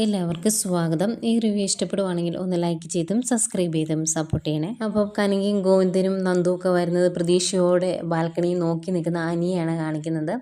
എല്ലാവർക്കും സ്വാഗതം. ഈ റിവ്യൂ ഇഷ്ടപ്പെടുവാണെങ്കിൽ ഒന്ന് ലൈക്ക് ചെയ്തും സബ്സ്ക്രൈബ് ചെയ്തും സപ്പോർട്ട് ചെയ്യണേ. അപ്പോൾ കനകയും ഗോവിന്ദനും നന്ദുവൊക്കെ വരുന്നത് പ്രതീക്ഷയോടെ ബാൽക്കണിയിൽ നോക്കി നിൽക്കുന്ന അനിയാണ് കാണിക്കുന്നത്.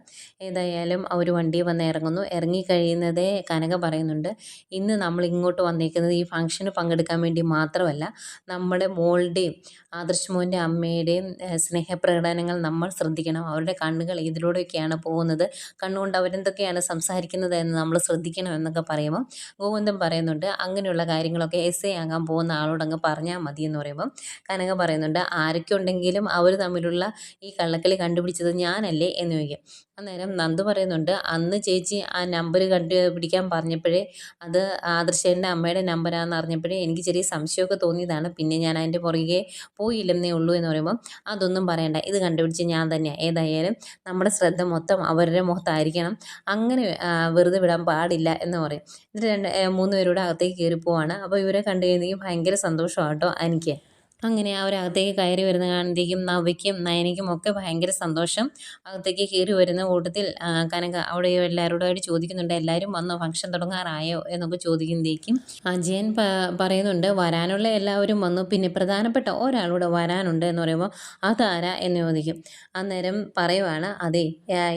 ഏതായാലും അവർ വണ്ടി വന്ന് ഇറങ്ങുന്നു. ഇറങ്ങിക്കഴിയുന്നതേ കനക പറയുന്നുണ്ട്. ഇന്ന് നമ്മൾ ഇങ്ങോട്ട് വന്നിരിക്കുന്നത് ഈ ഫംഗ്ഷന് പങ്കെടുക്കാൻ വേണ്ടി മാത്രമല്ല നമ്മുടെ മോളുടെയും ആദർശ് മോന്റെ അമ്മയുടെയും സ്നേഹപ്രകടനങ്ങൾ നമ്മൾ ശ്രദ്ധിക്കണം. അവരുടെ കണ്ണുകൾ ഇതിലൂടെയൊക്കെയാണ് പോകുന്നത്. കണ്ണുകൊണ്ട് അവരെന്തൊക്കെയാണ് സംസാരിക്കുന്നത് എന്ന് നമ്മൾ ശ്രദ്ധിക്കണം എന്നൊക്കെ പറയുമ്പോൾ ഗോവിന്ദൻ പറയുന്നുണ്ട് അങ്ങനെയുള്ള കാര്യങ്ങളൊക്കെ എസ് എ ആകാൻ പോകുന്ന ആളോട് അങ്ങ് പറഞ്ഞാൽ മതി എന്ന് പറയുമ്പം കനക പറയുന്നുണ്ട് ആരൊക്കെ ഉണ്ടെങ്കിലും അവർ തമ്മിലുള്ള ഈ കള്ളക്കളി കണ്ടുപിടിച്ചത് ഞാനല്ലേ? എന്ന് ചോദിക്കും. അന്നേരം നന്ദു പറയുന്നുണ്ട് അന്ന് ചേച്ചി ആ നമ്പർ കണ്ടുപിടിക്കാൻ പറഞ്ഞപ്പോഴേ അത് ആദർശേന്റെ അമ്മയുടെ നമ്പറാണെന്ന് അറിഞ്ഞപ്പോഴേ എനിക്ക് ചെറിയ സംശയമൊക്കെ തോന്നിയതാണ്. പിന്നെ ഞാൻ അതിന്റെ പുറകെ പോയില്ലെന്നേ ഉള്ളൂ എന്ന് പറയുമ്പം അതൊന്നും പറയണ്ട. ഇത് കണ്ടുപിടിച്ച് ഞാൻ തന്നെയാണ് ഏതായാലും നമ്മുടെ ശ്രദ്ധ മൊത്തം അവരുടെ മുഖത്തായിരിക്കണം. അങ്ങനെ വെറുതെ വിടാൻ പാടില്ല എന്ന് പറയും. എന്നിട്ട് രണ്ട് മൂന്ന് പേരൂടെ അകത്തേക്ക് കയറി പോവാണ് അപ്പോൾ ഇവരെ കണ്ടു കഴിഞ്ഞെങ്കിൽ ഭയങ്കര സന്തോഷമാണ് കേട്ടോ എനിക്ക് അങ്ങനെ അവരകത്തേക്ക് കയറി വരുന്ന കാണുമ്പോഴത്തേക്കും നവയ്ക്കും നയനയ്ക്കും ഒക്കെ ഭയങ്കര സന്തോഷം. അകത്തേക്ക് കയറി വരുന്ന കൂട്ടത്തിൽ കനക അവിടെ എല്ലാവരോടായിട്ട് ചോദിക്കുന്നുണ്ട് എല്ലാവരും വന്നോ? ഫംഗ്ഷൻ തുടങ്ങാറായോ? എന്നൊക്കെ ചോദിക്കുമ്പോഴേക്കും അജയൻ പറയുന്നുണ്ട് വരാനുള്ള എല്ലാവരും വന്നു. പിന്നെ പ്രധാനപ്പെട്ട ഒരാളൂടെ വരാനുണ്ട് എന്ന് പറയുമ്പോൾ അതാരാ? എന്ന് ചോദിക്കും. അന്നേരം പറയുവാണ് അതെ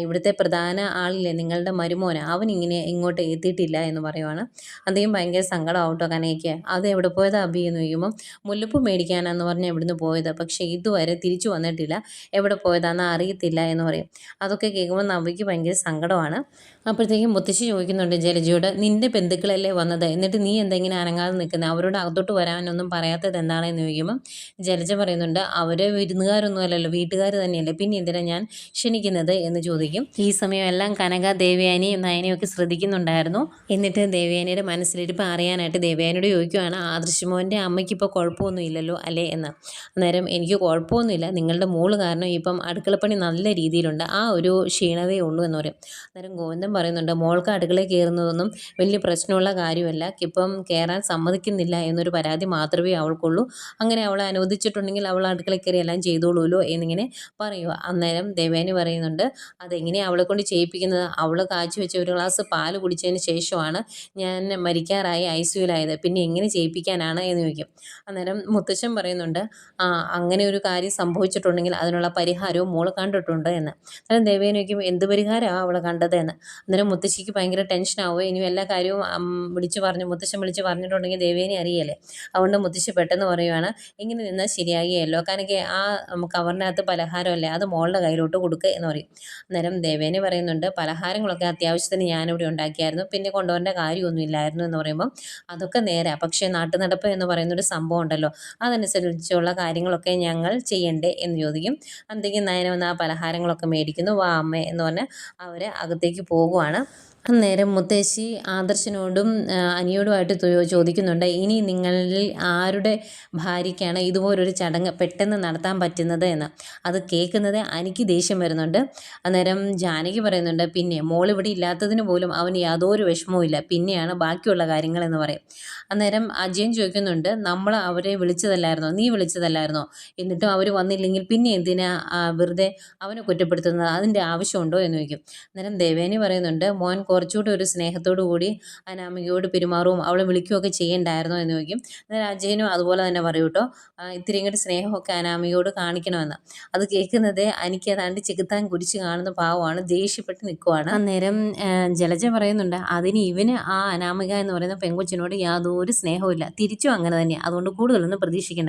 ഇവിടുത്തെ പ്രധാന ആളില്ലേ നിങ്ങളുടെ മരുമോന. അവൻ ഇങ്ങനെ ഇങ്ങോട്ട് എത്തിയിട്ടില്ല എന്ന് പറയുവാണ്. അദ്ദേഹം ഭയങ്കര സങ്കടമാവട്ടോ കനയ്ക്ക് അത് എവിടെ പോയത്? അബി എന്ന് ചോദിക്കുമ്പോൾ മുല്ലപ്പൂ മേടിക്കാനാന്ന് പറഞ്ഞ് ഇവിടുന്ന് പോയത്. പക്ഷേ ഇതുവരെ തിരിച്ചു വന്നിട്ടില്ല. എവിടെ പോയതാണെന്ന് അറിയത്തില്ല എന്ന് പറയും. അതൊക്കെ കേൾക്കുമ്പോൾ നവ്യക്ക് ഭയങ്കര സങ്കടമാണ്. അപ്പോഴത്തേക്കും മുത്തശ്ശി ചോദിക്കുന്നുണ്ട് ജലജയോട് നിന്റെ ബന്ധുക്കളല്ലേ വന്നത്? എന്നിട്ട് നീ എന്തെങ്കിലും അനങ്ങാതെ നിൽക്കുന്നത് അവരോട് അകത്തോട്ട് വരാനൊന്നും പറയാത്തത് എന്താണെന്ന് ചോദിക്കുമ്പോൾ ജലജ പറയുന്നുണ്ട് അവർ വിരുന്നുകാരൊന്നും അല്ലല്ലോ വീട്ടുകാർ തന്നെയല്ലേ? പിന്നെ എന്തിനാ ഞാൻ ക്ഷണിക്കുന്നത്? എന്ന് ചോദിക്കും. ഈ സമയമെല്ലാം കനക ദേവയാനിയും നയനയും ശ്രദ്ധിക്കുന്നുണ്ടായിരുന്നു. എന്നിട്ട് ദേവയാനിയുടെ മനസ്സിലിരിപ്പ് അറിയാനായിട്ട് ദേവയാനിയോട് ചോദിക്കുവാണ് ആദർശമോന്റെ അമ്മയ്ക്ക് ഇപ്പോൾ കുഴപ്പമൊന്നും ഇല്ലല്ലോ അല്ലേ? എന്ന്. അന്നേരം എനിക്ക് കുഴപ്പമൊന്നുമില്ല. നിങ്ങളുടെ മോൾ കാരണം ഇപ്പം അടുക്കളപ്പണി നല്ല രീതിയിലുണ്ട്. ആ ഒരു ക്ഷീണതേ ഉള്ളൂ എന്ന് പറയും. അന്നേരം ഗോവിന്ദൻ പറയുന്നുണ്ട് മോൾക്ക് അടുക്കളയിൽ കയറുന്നതൊന്നും വലിയ പ്രശ്നമുള്ള കാര്യമല്ല. ഇപ്പം കയറാൻ സമ്മതിക്കുന്നില്ല എന്നൊരു പരാതി മാത്രമേ അവൾക്കുള്ളൂ. അങ്ങനെ അവളെ അനുവദിച്ചിട്ടുണ്ടെങ്കിൽ അവൾ അടുക്കള കയറി എല്ലാം ചെയ്തോളൂല്ലോ എന്നിങ്ങനെ പറയുക അന്നേരം ദേവേനി പറയുന്നുണ്ട് അതെങ്ങനെയാണ് അവളെ കൊണ്ട് ചെയ്യിപ്പിക്കുന്നത്? അവൾ കാച്ചി വെച്ച ഒരു ഗ്ലാസ് പാൽ കുടിച്ചതിന് ശേഷമാണ് ഞാൻ മരിക്കാറായി ഐ സിയുലായത് പിന്നെ എങ്ങനെ ചെയ്യിപ്പിക്കാനാണ്? എന്ന് ചോദിക്കും. അന്നേരം മുത്തശ്ശൻ പറയുന്നുണ്ട് ആ അങ്ങനെ ഒരു കാര്യം സംഭവിച്ചിട്ടുണ്ടെങ്കിൽ അതിനുള്ള പരിഹാരവും മോൾ കണ്ടിട്ടുണ്ട് എന്ന്. അന്നേരം ദേവേനി ചോദിക്കും എന്ത് പരിഹാരമാണ് അവളെ കണ്ടത് എന്ന്. അന്നേരം മുത്തശ്ശിക്ക് ഭയങ്കര ടെൻഷനാവും ഇനി എല്ലാ കാര്യവും വിളിച്ച് പറഞ്ഞു മുത്തശ്ശൻ വിളിച്ച് പറഞ്ഞിട്ടുണ്ടെങ്കിൽ ദേവേനെ അറിയല്ലേ? അതുകൊണ്ട് മുത്തശ്ശി പെട്ടെന്ന് പറയുവാണ് ഇങ്ങനെ നിന്നാൽ ശരിയാകുകയല്ലോ കാരണം ആ കവറിനകത്ത് പലഹാരമല്ലേ അത് മോളുടെ കയ്യിലോട്ട് കൊടുക്കുക എന്ന് പറയും. അന്നേരം ദേവേനെ പറയുന്നുണ്ട് പലഹാരങ്ങളൊക്കെ അത്യാവശ്യത്തിന് ഞാനിവിടെ ഉണ്ടാക്കിയായിരുന്നു പിന്നെ കൊണ്ടുവരേണ്ട കാര്യമൊന്നും ഇല്ലായിരുന്നു എന്ന് പറയുമ്പം അതൊക്കെ നേരെ പക്ഷേ നാട്ടുനടപ്പ് എന്ന് പറയുന്നൊരു സംഭവം ഉണ്ടല്ലോ അതനുസരിച്ചുള്ള കാര്യങ്ങളൊക്കെ ഞങ്ങൾ ചെയ്യണ്ടേ എന്ന് ചോദിക്കും. അന്നത്തേക്ക് നയന വന്ന് ആ പലഹാരങ്ങളൊക്കെ മേടിക്കുന്നു. വാ അമ്മ എന്ന് പറഞ്ഞ് അവർ അകത്തേക്ക് പോകുവാണ്. അന്നേരം മുത്തശ്ശി ആദർശനോടും അനിയോടുമായിട്ട് ചോദിക്കുന്നുണ്ട്. ഇനി നിങ്ങളിൽ ആരുടെ ഭാര്യയ്ക്കാണ് ഇതുപോലൊരു ചടങ്ങ് പെട്ടെന്ന് നടത്താൻ പറ്റുന്നത് എന്ന്? അത് കേൾക്കുന്നത് അനിക്ക് ദേഷ്യം വരുന്നുണ്ട്. അന്നേരം ജാനകി പറയുന്നുണ്ട് പിന്നെ മോൾ ഇവിടെ ഇല്ലാത്തതിന് പോലും അവന് യാതൊരു വിഷമവും ഇല്ല. പിന്നെയാണ് ബാക്കിയുള്ള കാര്യങ്ങൾ എന്ന് പറയും. അന്നേരം അജയൻ ചോദിക്കുന്നുണ്ട് നമ്മൾ അവരെ വിളിച്ചതല്ലായിരുന്നോ? നീ വിളിച്ചതല്ലായിരുന്നോ? എന്നിട്ടും അവർ വന്നില്ലെങ്കിൽ പിന്നെ എന്തിനാ വെറുതെ അവനെ കുറ്റപ്പെടുത്തുന്നത്? അതിന്റെ ആവശ്യമുണ്ടോ എന്ന് ചോദിക്കും. അന്നേരം ദേവേനി പറയുന്നുണ്ട് മോൻ കുറച്ചുകൂടി ഒരു സ്നേഹത്തോടു കൂടി അനാമികയോട് പെരുമാറുകയും അവളെ വിളിക്കുകയൊക്കെ ചെയ്യണ്ടായിരുന്നോ? എന്ന് ചോദിക്കും. അന്നേരം അജയനും അതുപോലെ തന്നെ പറയും കേട്ടോ ഇത്തിരി ഇങ്ങോട്ട് സ്നേഹമൊക്കെ അനാമികയോട് കാണിക്കണമെന്ന്. അത് കേൾക്കുന്നത് എനിക്ക് അതാണ്ട് ചെകുത്താൻ കുരിച്ച് കാണുന്ന പാവമാണ് ദേഷ്യപ്പെട്ട് നിൽക്കുവാണ്. അന്നേരം ജലജ പറയുന്നുണ്ട് അതിന് ഇവന് ആ അനാമിക എന്ന് പറയുന്ന പെങ്കൊച്ചിനോട് യാതൊരു സ്നേഹവും ഇല്ല തിരിച്ചും അങ്ങനെ തന്നെയാണ് അതുകൊണ്ട് കൂടുതലൊന്നും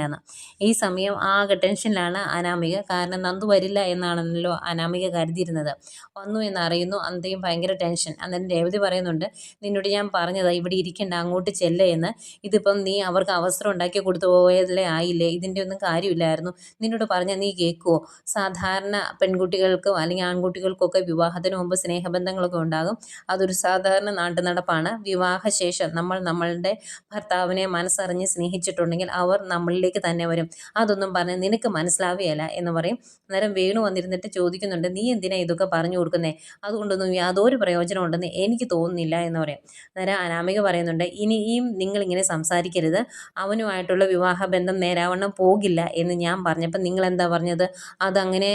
പ്രതീക്ഷിക്കേണ്ടതെന്ന് ഈ സമയം ആകെ ടെൻഷനിലാണ് അനാമിക. കാരണം നന്ദു വരില്ല എന്നാണല്ലോ അനാമിക കരുതിയിരുന്നത്. വന്നു എന്നറിയുന്നു അന്തയും ഭയങ്കര ടെൻഷൻ. അന്നേരം രേവതി പറയുന്നുണ്ട് നിന്നോട് ഞാൻ പറഞ്ഞതാ ഇവിടെ ഇരിക്കേണ്ട അങ്ങോട്ട് ചെല്ലേ എന്ന്. ഇതിപ്പം നീ അവർക്ക് അവസരം ഉണ്ടാക്കി കൊടുത്തു പോയതല്ലേ ആയില്ലേ? ഇതിന്റെ ഒന്നും കാര്യമില്ലായിരുന്നു. നിന്നോട് പറഞ്ഞാൽ നീ കേൾക്കുമോ സാധാരണ പെൺകുട്ടികൾക്കും അല്ലെങ്കിൽ ആൺകുട്ടികൾക്കൊക്കെ വിവാഹത്തിന് മുമ്പ് സ്നേഹബന്ധങ്ങളൊക്കെ ഉണ്ടാകും. അതൊരു സാധാരണ നാട്ടു നടപ്പാണ് വിവാഹശേഷം നമ്മൾ നമ്മളുടെ ഭർത്താവിനെ മനസ്സറിഞ്ഞ് സ്നേഹിച്ചിട്ടുണ്ടെങ്കിൽ അവർ നമ്മളിലേക്ക് തന്നെ വരും. അതൊന്നും പറഞ്ഞ് നിനക്ക് മനസ്സിലാവുകയല്ല എന്ന് പറയും. അന്നേരം വേണു വന്നിരുന്നിട്ട് ചോദിക്കുന്നുണ്ട് നീ എന്തിനാ ഇതൊക്കെ പറഞ്ഞു കൊടുക്കുന്നേ? അതുകൊണ്ടൊന്നും യാതൊരു പ്രയോജനം ഉണ്ടെന്ന് എനിക്ക് തോന്നുന്നില്ല എന്ന് പറയും. അന്നേരം അനാമിക പറയുന്നുണ്ട് ഇനിയും നിങ്ങളിങ്ങനെ സംസാരിക്കരുത്. അവനുമായിട്ടുള്ള വിവാഹ ബന്ധം നേരാവണ്ണം പോകില്ല എന്ന് ഞാൻ പറഞ്ഞപ്പോൾ നിങ്ങൾ എന്താ പറഞ്ഞത്? അതങ്ങനെ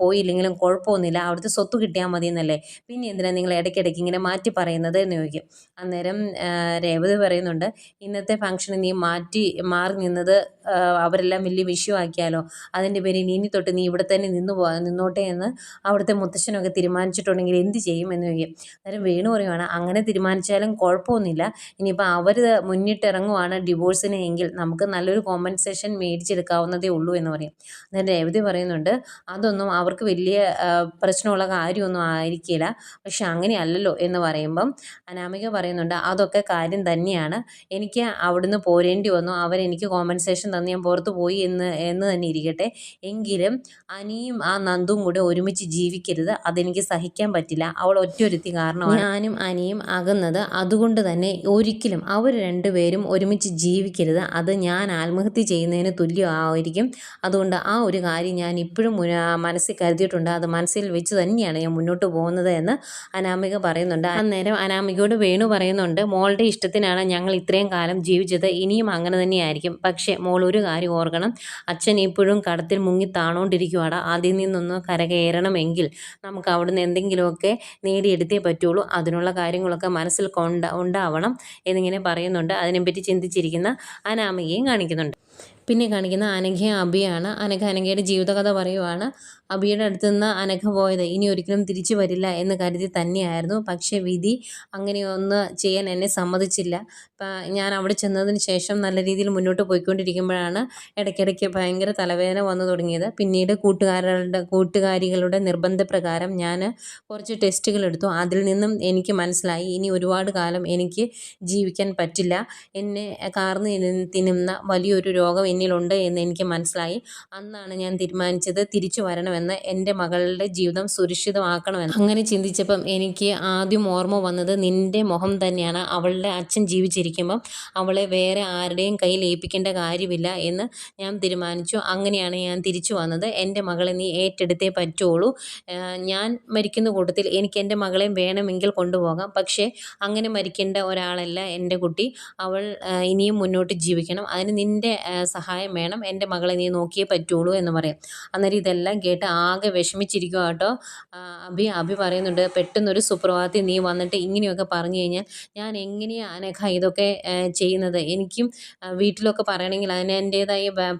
പോയില്ലെങ്കിലും കുഴപ്പമൊന്നുമില്ല. അവിടുത്തെ സ്വത്ത് കിട്ടിയാൽ മതി എന്നല്ലേ പിന്നെ എന്തിനാ നിങ്ങൾ ഇടയ്ക്കിടയ്ക്ക് ഇങ്ങനെ മാറ്റി പറയുന്നത്? എന്ന് ചോദിക്കും. അന്നേരം രേവതി പറയുന്നുണ്ട് ഇന്നത്തെ ഫംഗ്ഷന് നീ മാറ്റി മാറി നിന്നത് അവരെല്ലാം വലിയ വിഷയമാക്കിയാലോ അതിന്റെ പേരിൽ ഇനി തൊട്ട് നീ ഇവിടെ തന്നെ നിന്ന് പോ നിന്നോട്ടെ എന്ന് അവിടുത്തെ മുത്തശ്ശനൊക്കെ തീരുമാനിച്ചിട്ടുണ്ടെങ്കിൽ എന്ത് ചെയ്യും എന്ന് ചോദിക്കും. അന്നേരം വേണു പറയുവാണ്. അങ്ങനെ തീരുമാനിച്ചാലും കുഴപ്പമൊന്നുമില്ല. ഇനിയിപ്പോൾ അവർ മുന്നിട്ടിറങ്ങുവാണ് ഡിവോഴ്സിന് എങ്കിൽ നമുക്ക് നല്ലൊരു കോമ്പൻസേഷൻ മേടിച്ചെടുക്കാവുന്നതേ ഉള്ളൂ എന്ന് പറയും. അന്നേരം രേവതി പറയുന്നുണ്ട് അതൊന്നും അവർക്ക് വലിയ പ്രശ്നമുള്ള കാര്യമൊന്നും ആയിരിക്കില്ല. പക്ഷെ അങ്ങനെയല്ലല്ലോ എന്ന് പറയുമ്പം അനാമിക പറയുന്നുണ്ട് അതൊക്കെ കാര്യം തന്നെയാണ്. എനിക്ക് അവിടുന്ന് പോരേണ്ടി വന്നു. അവരെനിക്ക് കോമ്പൻസേഷൻ തന്ന് ഞാൻ പുറത്ത് പോയി എന്ന് എന്ന് തന്നെ ഇരിക്കട്ടെ. എങ്കിലും അനിയും ആ നന്ദും കൂടെ ഒരുമിച്ച് ജീവിക്കരുത്. അതെനിക്ക് സഹിക്കാൻ പറ്റില്ല. അവൾ ഒറ്റൊരുത്തി കാരണമാണ്. ഞാനും അനിയും അകന്നത് അതുകൊണ്ട് തന്നെ ഒരിക്കലും അവർ രണ്ടുപേരും ഒരുമിച്ച് ജീവിക്കരുത്. അത് ഞാൻ ആത്മഹത്യ ചെയ്യുന്നതിന് തുല്യമായിരിക്കും. അതുകൊണ്ട് ആ ഒരു കാര്യം ഞാൻ ഇപ്പോഴും മനസ്സിൽ കരുതിയിട്ടുണ്ട്. അത് മനസ്സിൽ വെച്ച് തന്നെയാണ് ഞാൻ മുന്നോട്ട് പോകുന്നത് എന്ന് അനാമിക പറയുന്നുണ്ട്. അന്നേരം അനാമികയോട് വേണു പറയുന്നുണ്ട് മോളുടെ ഇഷ്ടത്തിനാണ് ഞങ്ങൾ ഇത്രയും കാലം ജീവിച്ചത്. ഇനിയും അങ്ങനെ തന്നെയായിരിക്കും. പക്ഷേ മോൾ ഒരു കാര്യം ഓർക്കണം. അച്ഛൻ ഇപ്പോഴും കടത്തിൽ മുങ്ങി താണോണ്ടിരിക്കുവാണ് അതിൽ നിന്നൊന്ന് കരകയറണമെങ്കിൽ നമുക്ക് അവിടുന്ന് എന്തെങ്കിലുമൊക്കെ നേടിയെടുത്തേ പറ്റുള്ളൂ. അതിനുള്ള കാര്യങ്ങളൊക്കെ മനസ്സിൽ കൊണ്ട ഉണ്ടാവണം എന്നിങ്ങനെ പറയുന്നുണ്ട്. അതിനെപ്പറ്റി ചിന്തിച്ചിരിക്കുന്ന അനാമികയും കാണിക്കുന്നുണ്ട്. പിന്നെ കാണിക്കുന്ന അനഘയും അബിയാണ്. അനഘ അനഘയുടെ ജീവിതകഥ പറയുവാണ് അബിയുടെ അടുത്ത് നിന്ന് അനഘ പോയത് ഇനി ഒരിക്കലും തിരിച്ചു വരില്ല എന്ന് കരുതി തന്നെയായിരുന്നു. പക്ഷേ വിധി അങ്ങനെയൊന്ന് ചെയ്യാൻ എന്നെ സമ്മതിച്ചില്ല. ഞാൻ അവിടെ ചെന്നതിന് ശേഷം നല്ല രീതിയിൽ മുന്നോട്ട് പോയിക്കൊണ്ടിരിക്കുമ്പോഴാണ് ഇടയ്ക്കിടയ്ക്ക് ഭയങ്കര തലവേദന വന്നു തുടങ്ങിയത്. പിന്നീട് കൂട്ടുകാരുടെ കൂട്ടുകാരികളുടെ നിർബന്ധപ്രകാരം ഞാൻ കുറച്ച് ടെസ്റ്റുകൾ എടുത്തു. അതിൽ നിന്നും എനിക്ക് മനസ്സിലായി ഇനി ഒരുപാട് കാലം എനിക്ക് ജീവിക്കാൻ പറ്റില്ല. എന്നെ കാർന്ന് തിന്നുന്ന വലിയൊരു രോഗം എന്നിലുണ്ട് എന്ന് എനിക്ക് മനസ്സിലായി. അന്നാണ് ഞാൻ തീരുമാനിച്ചത് തിരിച്ചു വരണമെന്ന് എന്റെ മകളുടെ ജീവിതം സുരക്ഷിതമാക്കണമെന്ന്. അങ്ങനെ ചിന്തിച്ചപ്പം എനിക്ക് ആദ്യം ഓർമ്മ വന്നത് നിന്റെ മുഖം തന്നെയാണ്. അവളുടെ അച്ഛൻ ജീവിച്ചിരിക്കുമ്പം അവളെ വേറെ ആരുടെയും കയ്യിൽ ഏൽപ്പിക്കേണ്ട കാര്യമില്ല എന്ന് ഞാൻ തീരുമാനിച്ചു. അങ്ങനെയാണ് ഞാൻ തിരിച്ചു വന്നത്. എന്റെ മകളെ നീ ഏറ്റെടുത്തേ പറ്റുള്ളൂ. ഞാൻ മരിക്കുന്ന കൂട്ടത്തിൽ എനിക്ക് എന്റെ മകളെയും വേണമെങ്കിൽ കൊണ്ടുപോകാം. പക്ഷേ അങ്ങനെ മരിക്കേണ്ട ഒരാളല്ല എന്റെ കുട്ടി. അവൾ ഇനിയും മുന്നോട്ട് ജീവിക്കണം. അതിന് നിന്റെ സഹായം വേണം. എന്റെ മകളെ നീ നോക്കിയേ പറ്റുള്ളൂ എന്ന് പറയും. അന്നേരം ഇതെല്ലാം കേട്ട് ആകെ വിഷമിച്ചിരിക്കുക കേട്ടോ. അഭി അഭി പറയുന്നുണ്ട് പെട്ടെന്നൊരു സുപ്രഭാതത്തിൽ നീ വന്നിട്ട് ഇങ്ങനെയൊക്കെ പറഞ്ഞു കഴിഞ്ഞാൽ ഞാൻ എങ്ങനെയാണ് അനഘ ഇതൊക്കെ ചെയ്യുന്നത്? എനിക്കും വീട്ടിലൊക്കെ പറയണമെങ്കിൽ അതിന്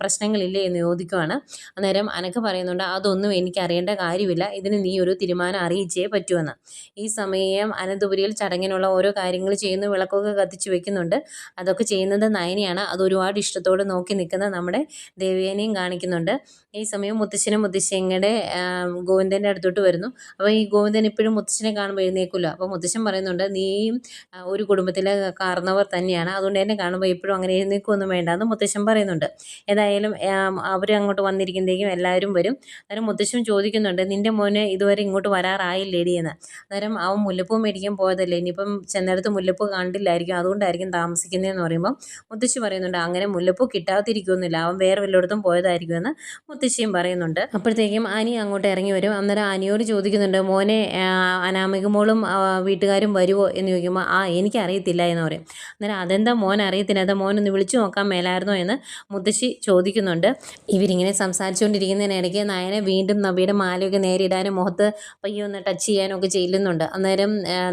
പ്രശ്നങ്ങളില്ലേ എന്ന് ചോദിക്കുവാണ്. അന്നേരം അനഘ പറയുന്നുണ്ട് അതൊന്നും എനിക്ക് അറിയേണ്ട കാര്യമില്ല. ഇതിന് നീ ഒരു തീരുമാനം അറിയിച്ചേ പറ്റുമെന്ന് ഈ സമയം അനന്തപുരിയിൽ ചടങ്ങിനുള്ള ഓരോ കാര്യങ്ങൾ ചെയ്യുന്നു വിളക്കൊക്കെ കത്തിച്ചു വെക്കുന്നുണ്ട്. അതൊക്കെ ചെയ്യുന്നത് നയനയാണ്. അത് ഒരുപാട് ഇഷ്ടത്തോടെ നോക്കി നിൽക്കുന്ന നമ്മുടെ ദേവിയേനെയും കാണിക്കുന്നുണ്ട്. ഈ സമയം മുത്തശ്ശനും മുത്തശ്ശിയുടെ ഗോവിന്ദന്റെ അടുത്തോട്ട് വരുന്നു. അപ്പോൾ ഈ ഗോവിന്ദൻ ഇപ്പോഴും മുത്തശ്ശനെ കാണുമ്പോൾ എഴുന്നേക്കില്ല അപ്പോൾ മുത്തശ്ശൻ പറയുന്നുണ്ട് നീയും ഒരു കുടുംബത്തിലെ കാർന്നവർ തന്നെയാണ്. അതുകൊണ്ട് എന്നെ കാണുമ്പോൾ എപ്പോഴും അങ്ങനെ എഴുന്നേൽക്കൊന്നും വേണ്ടെന്ന് മുത്തശ്ശൻ പറയുന്നുണ്ട്. ഏതായാലും അവർ അങ്ങോട്ട് വന്നിരിക്കുമ്പോഴേക്കും എല്ലാവരും വരും. അന്നേരം മുത്തശ്ശൻ ചോദിക്കുന്നുണ്ട് നിന്റെ മോന് ഇതുവരെ ഇങ്ങോട്ട് വരാറായില്ലേടി എന്ന്? അന്നേരം അവൻ മുല്ലപ്പൂ മേടിക്കാൻ പോയതല്ലേ? ഇനിയിപ്പം ചെന്നിടത്ത് മുല്ലപ്പൂ കണ്ടില്ലായിരിക്കും. അതുകൊണ്ടായിരിക്കും താമസിക്കുന്നതെന്ന് പറയുമ്പോൾ മുത്തശ്ശി പറയുന്നുണ്ട് അങ്ങനെ മുല്ലപ്പൂ കിട്ടാതിരിക്കുമെന്നില്ല. അവൻ വേറെ വല്ലയിടത്തും പോയതായിരിക്കുമെന്ന് മുത്തശ്ശിയും പറയുന്നുണ്ട്. അപ്പോഴത്തേക്കും അനി അങ്ങോട്ട് ഇറങ്ങി വരും. അന്നേരം അനിയോട് ചോദിക്കുന്നുണ്ട് മോനെ അനാമിക മോളും വീട്ടുകാരും വരുമോ എന്ന് ചോദിക്കുമ്പോൾ ആ എനിക്കറിയത്തില്ല എന്ന് പറയും. അന്നേരം അതെന്താ മോൻ അറിയത്തില്ല? അതാ മോനൊന്ന് വിളിച്ചു നോക്കാൻ മേലായിരുന്നോ? എന്ന് മുത്തശ്ശി ചോദിക്കുന്നുണ്ട്. ഇവരിങ്ങനെ സംസാരിച്ചുകൊണ്ടിരിക്കുന്നതിനിടയ്ക്ക് നയനെ വീണ്ടും നബിയുടെ മാലയൊക്കെ നേരിടാനും മുഖത്ത് പയ്യോ ഒന്ന് ടച്ച് ചെയ്യാനും ഒക്കെ ചെല്ലുന്നുണ്ട്. അന്നേരം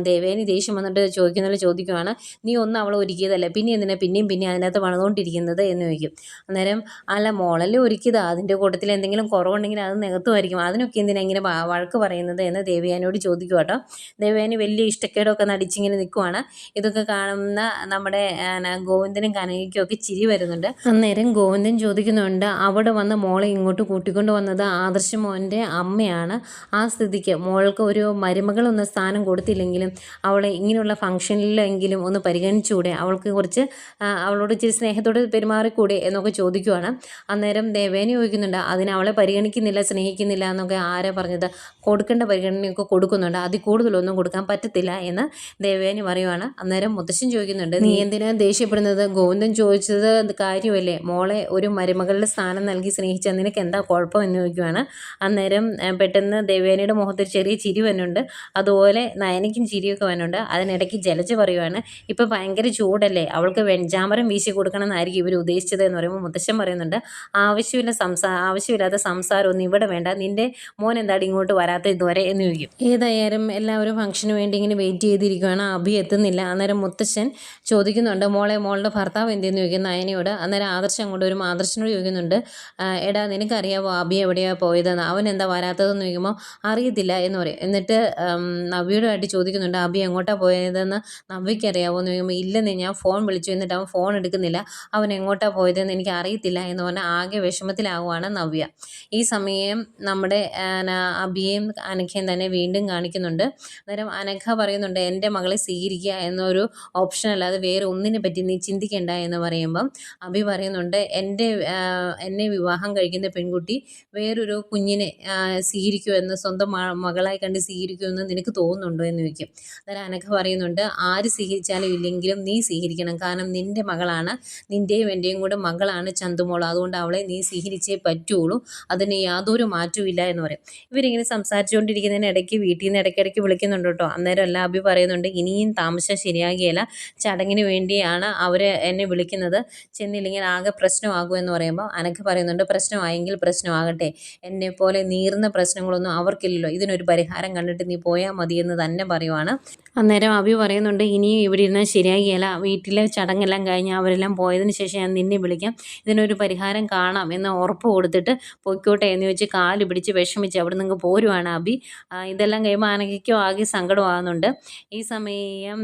ദേവേനി ദേഷ്യം വന്നിട്ട് ചോദിക്കുന്നതിൽ ചോദിക്കുവാണ് നീ ഒന്നും അവളെ ഒരുക്കിയതല്ലേ? പിന്നെ എന്തിനാ പിന്നെയും പിന്നെ അതിനകത്ത് വളർന്നുകൊണ്ടിരിക്കുന്നത്? എന്ന് ചോദിക്കും. അന്നേരം അല്ല മോളല്ലേ ഒരുക്കിയത്? അതിന്റെ കൂട്ടത്തിൽ എന്തെങ്കിലും കുറവുണ്ടെങ്കിൽ അത് നികത്തുമായിരിക്കും. അതിനൊക്കെ എന്തിനാ ഇങ്ങനെ വഴക്ക് പറയുന്നത് എന്ന് ദേവിയാനോട് ചോദിക്കും കേട്ടോ. ദേവയാനി വലിയ ഇഷ്ടക്കേടൊക്കെ നടിച്ചിങ്ങനെ നിൽക്കുവാണ് ഇതൊക്കെ കാണുന്ന നമ്മുടെ ഗോവിന്ദനും കനകയ്ക്കും ഒക്കെ ചിരി വരുന്നുണ്ട്. അന്നേരം ഗോവിന്ദൻ ചോദിക്കുന്നുണ്ട് അവിടെ വന്ന മോളെ ഇങ്ങോട്ട് കൂട്ടിക്കൊണ്ട് വന്നത് ആദർശ മോന്റെ അമ്മയാണ്. ആ സ്ഥിതിക്ക് മോൾക്ക് ഒരു മരുമകളൊന്ന് സ്ഥാനം കൊടുത്തില്ലെങ്കിലും അവളെ ഇങ്ങനെയുള്ള ഫംഗ്ഷനിലെങ്കിലും ഒന്ന് പരിഗണിച്ചുകൂടെ? അവൾക്ക് കുറച്ച് അവളോട് ഇച്ചിരി സ്നേഹത്തോടെ പെരുമാറിക്കൂടെ? എന്നൊക്കെ ചോദിക്കുവാണ്. അന്നേരം ദേവേനെ ചോദിക്കുന്നുണ്ട് അതിന് അവളെ പരിഗണിക്കുന്നില്ല സ്നേഹിക്കുന്നില്ല എന്നൊക്കെ ആരാ പറഞ്ഞത്? കൊടുക്കേണ്ട പരിഗണനയൊക്കെ കൊടുക്കുന്നുണ്ട്. അതിൽ കൂടുതലൊന്നും കൊടുക്കാൻ പറ്റത്തില്ല എന്ന് ദേവേനി പറയുവാണ്. അന്നേരം മുത്തശ്ശൻ ചോദിക്കുന്നുണ്ട് നീ എന്തിനാ ദേഷ്യപ്പെടുന്നത്? ഗോവിന്ദൻ ചോദിച്ചത് കാര്യമല്ലേ? മോളെ ഒരു മരുമകളുടെ സ്ഥാനം നൽകി സ്നേഹിച്ച നിനക്ക് എന്താ കുഴപ്പം? എന്ന് ചോദിക്കുവാണ്. അന്നേരം പെട്ടെന്ന് ദേവേനിയുടെ മുഖത്ത് ചെറിയ ചിരി വന്നുണ്ട്. അതുപോലെ നയനയ്ക്കും ചിരിയൊക്കെ വന്നുണ്ട്. അതിനിടയ്ക്ക് ജലജ പറയുവാണ് ഇപ്പം ഭയങ്കര ചൂടല്ലേ? അവൾക്ക് വെഞ്ചാമരം വീശി കൊടുക്കണം എന്നായിരിക്കും ഇവർ ഉദ്ദേശിച്ചത് എന്ന് പറയുമ്പോൾ മുത്തശ്ശൻ പറയുന്നുണ്ട് ആവശ്യമില്ല സംസാ ആവശ്യമില്ലാത്ത സംസാരമൊന്നും ഇവിടെ വേണ്ട. നിന്റെ മോൻ എന്താണ് ഇങ്ങോട്ട് വരാത്ത ഇതുവരെ? എന്ന് ചോദിക്കും. ഏതായാലും എല്ലാവരും ഫംഗ്ഷന് വേണ്ടി ഇങ്ങനെ വെയിറ്റ് ചെയ്തിരിക്കുകയാണ്. അഭി എത്തുന്നില്ല. അന്നേരം മുത്തശ്ശൻ ചോദിക്കുന്നുണ്ട് മോളെ മോളുടെ ഭർത്താവ് എന്തെന്ന്? ചോദിക്കും നയനയോട്. അന്നേരം ആദർശം അങ്ങോട്ട് വരും ആദർശനോട് ചോദിക്കുന്നുണ്ട് എടാ നിനക്കറിയാവോ അഭി എവിടെയാണ് പോയതെന്ന്? അവൻ എന്താ വരാത്തതെന്ന്? ചോദിക്കുമ്പോൾ അറിയത്തില്ല എന്ന് പറയും. എന്നിട്ട് നവ്യയോടായിട്ട് ചോദിക്കുന്നുണ്ട് അഭി എങ്ങോട്ടാണ് പോയതെന്ന്? നവ്യയ്ക്ക് അറിയാവോ എന്ന് ചോദിക്കുമ്പോൾ ഇല്ലെന്നേ ഞാൻ ഫോൺ വിളിച്ചു. എന്നിട്ട് അവൻ ഫോൺ എടുക്കുന്നില്ല. അവൻ എങ്ങോട്ടാണ് പോയതെന്ന് എനിക്ക് അറിയത്തില്ല എന്ന് പറഞ്ഞാൽ ആകെ വിഷമത്തിലാവുകയാണ് നവ്യ. ഈ സമയം നമ്മുടെ അഭിയും അനഘയും തന്നെ വീണ്ടും കാണിക്കുന്നുണ്ട്. അന്നേരം അനഖ പറയുന്നുണ്ട് എന്റെ മകളെ സ്വീകരിക്കുക എന്നൊരു ഓപ്ഷൻ അല്ലാതെ വേറെ ഒന്നിനെ പറ്റി നീ ചിന്തിക്കേണ്ട എന്ന് പറയുമ്പം അഭി പറയുന്നുണ്ട് എന്റെ എന്നെ വിവാഹം കഴിക്കുന്ന പെൺകുട്ടി വേറൊരു കുഞ്ഞിനെ സ്വീകരിക്കുമെന്ന് സ്വന്തം മകളായി കണ്ട് സ്വീകരിക്കുമെന്ന് നിനക്ക് തോന്നുന്നുണ്ടോ? എന്ന് ചോദിക്കും. അന്നേരം അനഘ പറയുന്നുണ്ട് ആര് സ്വീകരിച്ചാലും ഇല്ലെങ്കിലും നീ സ്വീകരിക്കണം. കാരണം നിന്റെ മകളാണ് നിന്റെയും എന്റെയും കൂടെ മകളാണ് ചന്തുമോൾ. അതുകൊണ്ട് അവളെ നീ സ്വീകരിച്ചേ പറ്റുള്ളൂ. അതിന് യാതൊരു മാറ്റവും എന്ന് പറയും. ഇവരിങ്ങനെ സംസാരിച്ചുകൊണ്ടിരിക്കുന്നതിന് ഇടയ്ക്ക് വീട്ടിൽ നിന്ന് ഇടയ്ക്കിടയ്ക്ക് വിളിക്കുന്നുണ്ട് കേട്ടോ. അന്നേരം എല്ലാം അഭി പറയുന്നുണ്ട് ഇനിയും താമസം ശരിയാകിയല്ല ചടങ്ങിന് വേണ്ടിയാണ് അവർ എന്നെ വിളിക്കുന്നത്. ചെന്നില്ലെങ്കിൽ ആകെ പ്രശ്നമാകും എന്ന് പറയുമ്പോൾ അനക്ക് പറയുന്നുണ്ട് പ്രശ്നമായെങ്കിൽ പ്രശ്നമാകട്ടെ. എന്നെ പോലെ നീർന്ന പ്രശ്നങ്ങളൊന്നും അവർക്കില്ലല്ലോ. ഇതിനൊരു പരിഹാരം കണ്ടിട്ട് നീ പോയാൽ മതിയെന്ന് തന്നെ പറയുവാണ്. അന്നേരം അഭി പറയുന്നുണ്ട് ഇനിയും ഇവിടെ ഇരുന്നാൽ ശരിയാകിയല്ല വീട്ടിലെ ചടങ്ങെല്ലാം കഴിഞ്ഞ് അവരെല്ലാം പോയതിന് ശേഷം ഞാൻ നിന്നെ വിളിക്കാം. ഇതിനൊരു പരിഹാരം കാണാം എന്ന് ഉറപ്പ് കൊടുത്തിട്ട് പൊയ്ക്കോട്ടെ എന്ന് വെച്ച് കാൽ പിടിച്ച് വിഷമിച്ച് അവിടെ നിന്ന് പോരുവാണ് അബി ഇതെല്ലാം കഴിയുമ്പോൾ ആനകിക്കോ ആകെ സങ്കടമാകുന്നുണ്ട് ഈ സമയം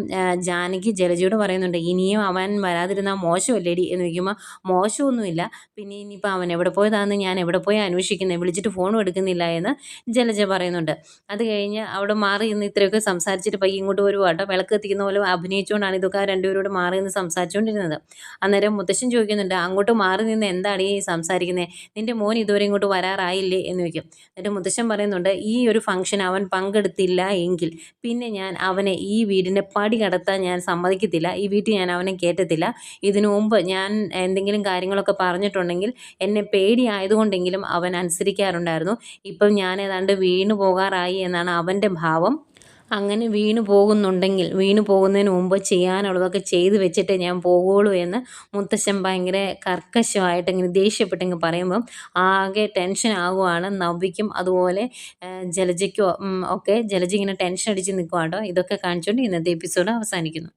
ജാനകി ജലജയോട് പറയുന്നുണ്ട് ഇനിയും അവൻ വരാതിരുന്നാൽ മോശമല്ലേടി? എന്ന് ചോദിക്കുമ്പോൾ മോശമൊന്നുമില്ല. പിന്നെ ഇനിയിപ്പോൾ അവൻ എവിടെ പോയതാണെന്ന് ഞാൻ എവിടെ പോയി അന്വേഷിക്കുന്നത് വിളിച്ചിട്ട് ഫോണും എടുക്കുന്നില്ല എന്ന് ജലജ പറയുന്നുണ്ട്. അത് കഴിഞ്ഞ് അവിടെ മാറി ഇന്ന് ഇത്രയൊക്കെ സംസാരിച്ചിട്ട് പയ്യെ ഇങ്ങോട്ട് വരുവാ കേട്ടോ. വിളക്ക് എത്തിക്കുന്ന പോലെ അഭിനയിച്ചുകൊണ്ടാണ് ഇതൊക്കെ രണ്ടുപേരോട് മാറി നിന്ന് സംസാരിച്ചുകൊണ്ടിരുന്നത് അന്നേരം മുത്തശ്ശൻ ചോദിക്കുന്നുണ്ട് അങ്ങോട്ട് മാറി നിന്ന് എന്താണ് ഈ സംസാരിക്കുന്നത് നിന്റെ മോൻ ഇതുവരെ ഇങ്ങോട്ട് വരാറായില്ലേ? എന്ന് ചോദിക്കും. എന്നിട്ട് മുത്തശ്ശൻ പറയുന്നുണ്ട് ഈ ഒരു ഫംഗ്ഷൻ അവൻ പങ്കെടുത്തില്ല എങ്കിൽ പിന്നെ ഞാൻ അവനെ ഈ വീടിന്റെ പടി കടത്താൻ ഞാൻ സമ്മതിക്കത്തില്ല. ഈ വീട്ടിൽ ഞാൻ അവനെ കയറ്റത്തില്ല. ഇതിനു മുമ്പ് ഞാൻ എന്തെങ്കിലും കാര്യങ്ങളൊക്കെ പറഞ്ഞിട്ടുണ്ടെങ്കിൽ എന്നെ പേടിയായതുകൊണ്ടെങ്കിലും അവൻ അനുസരിക്കാറുണ്ടായിരുന്നു. ഇപ്പം ഞാൻ ഏതാണ്ട് വീണു പോകാറായി എന്നാണ് അവന്റെ ഭാവം. അങ്ങനെ വീണു പോകുന്നുണ്ടെങ്കിൽ വീണു പോകുന്നതിന് മുമ്പ് ചെയ്യാനുള്ളതൊക്കെ ചെയ്ത് വെച്ചിട്ട് ഞാൻ പോകുള്ളൂ എന്ന് മുത്തശ്ശൻ ഭയങ്കര കർക്കശമായിട്ട് ഇങ്ങനെ ദേഷ്യപ്പെട്ടെങ്കിൽ പറയുമ്പം ആകെ ടെൻഷൻ ആകുവാണ് നവ്വിക്കും അതുപോലെ ജലജയ്ക്കും ഒക്കെ ജലജ ഇങ്ങനെ ടെൻഷൻ അടിച്ച് നിൽക്കുവാട്ടോ ഇതൊക്കെ കാണിച്ചുകൊണ്ട് ഇന്നത്തെ എപ്പിസോഡ് അവസാനിക്കുന്നു.